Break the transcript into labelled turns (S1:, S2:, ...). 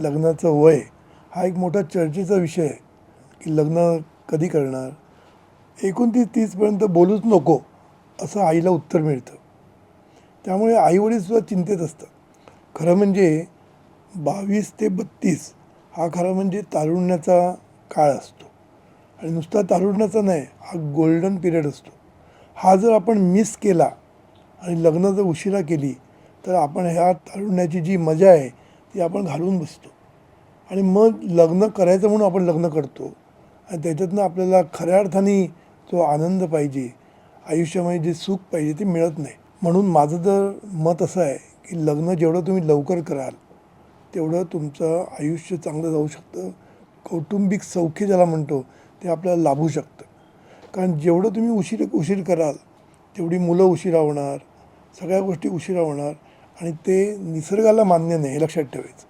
S1: लग्नाचं वय हा एक मोठा चर्चेचा विषय आहे की लग्न कधी करणार? एकोणतीस तीसपर्यंत बोलूच नको असं आईला उत्तर मिळतं. त्यामुळे आईवडीलसुद्धा चिंतेत असतात. खरं म्हणजे बावीस ते बत्तीस हा खरं म्हणजे तारुण्याचा काळ असतो. आणि नुसता तारुण्याचा नाही हा गोल्डन पिरियड असतो. हा जर आपण मिस केला आणि लग्न जर उशिरा केली तर आपण ह्या तारुण्याची जी मजा आहे ती आपण घालून बसतो. आणि मग लग्न करायचं म्हणून आपण लग्न करतो. आणि त्याच्यातनं आपल्याला खऱ्या अर्थाने जो आनंद पाहिजे. आयुष्यामध्ये जे सुख पाहिजे ते मिळत नाही. म्हणून माझं तर मत असं आहे की लग्न जेवढं तुम्ही लवकर कराल तेवढं तुमचं आयुष्य चांगलं जाऊ शकतं. कौटुंबिक सौख्य ज्याला म्हणतो ते आपल्याला लाभू शकतं. कारण जेवढं तुम्ही उशीर उशीर कराल तेवढी मुलं उशिरा होणार सगळ्या गोष्टी उशिरा होणार. आणि ते निसर्गाला मान्य नाही हे लक्षात ठेवायचं.